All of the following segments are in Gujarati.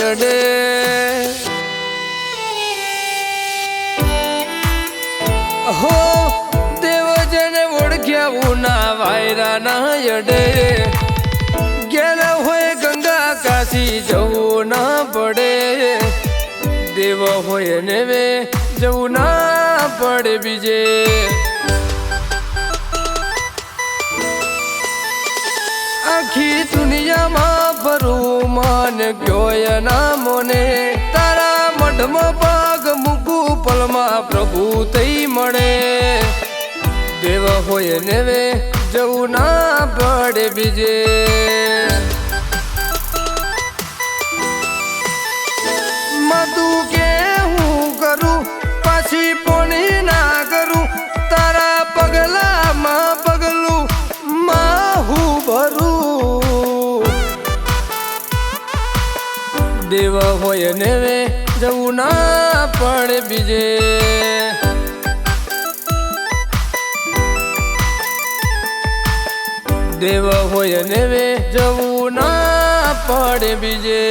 અડે હો દેવજને ઓળખ્યા ઉના વાયરા ના અડે ગેલા હોય ગંગા કાશી જવું ના પડે. દેવ હોય ને વે જવું ના પડે બીજે. આખી દુનિયામાં ભરું માન ગયોય ના મોને તારા મઢમાં ભાગ મૂકું, પલમાં પ્રભુ થઈ મળે. દેવ હોય ને વે જવું ના પડે બીજે. દેવ હોય ને વે જવું ના પડે બીજે. દેવ હોય ને વે જવું ના પડે બીજે.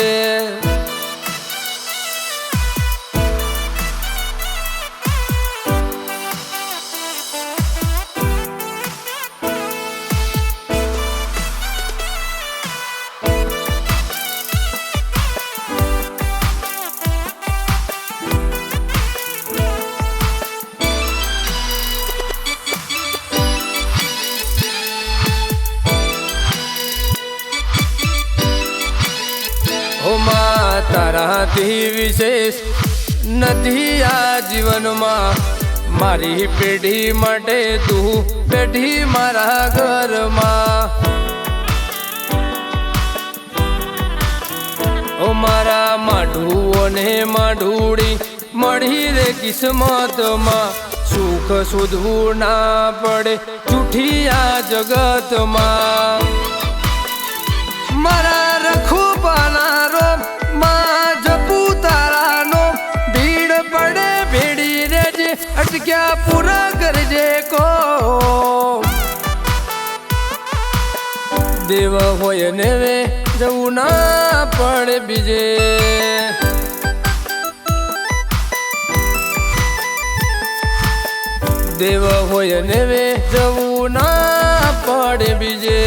તારાથી વિશેષ નથી આ જીવનમાં. મારી પેઢી માટે તું પેઢી મારા ઘરમાં. ઓ મારા માઢુઓને માઢુડી મળી રે કિસ્મતમાં. સુખ શોધવું ના પડે જૂઠી આ જગતમાં. મારા કરજે કો દેવ હોય ને વે જવું ના પડે બીજે દેવ હોય ને વે જવું ના પડે બીજે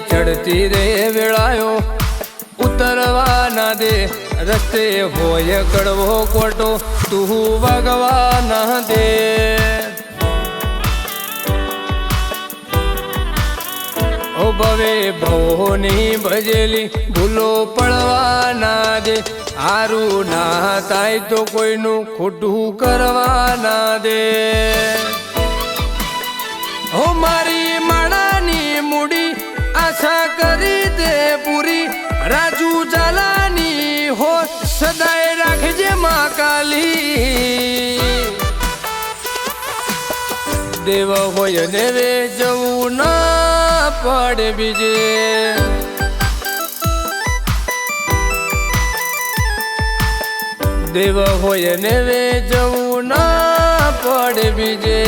મારી ચડતી રે વેળાયો. ઉતરવા ના દે, રસ્તે હોય કડવો કોટો. તું વાગવા ના દે. ભવે ભવોની ભજેલી, ભૂલો પડવા ના દે. હારું ના થાય તો કોઈનું ખોટું કરવા ના દે. હો મારી કરી દે પૂરી. રાજુ જાલાની હો સદાય રાખજે મા કાલી. દેવ હોય દેવે જવું ના પડે બીજે. દેવ હોય ને વે જવું ના પડે બીજે.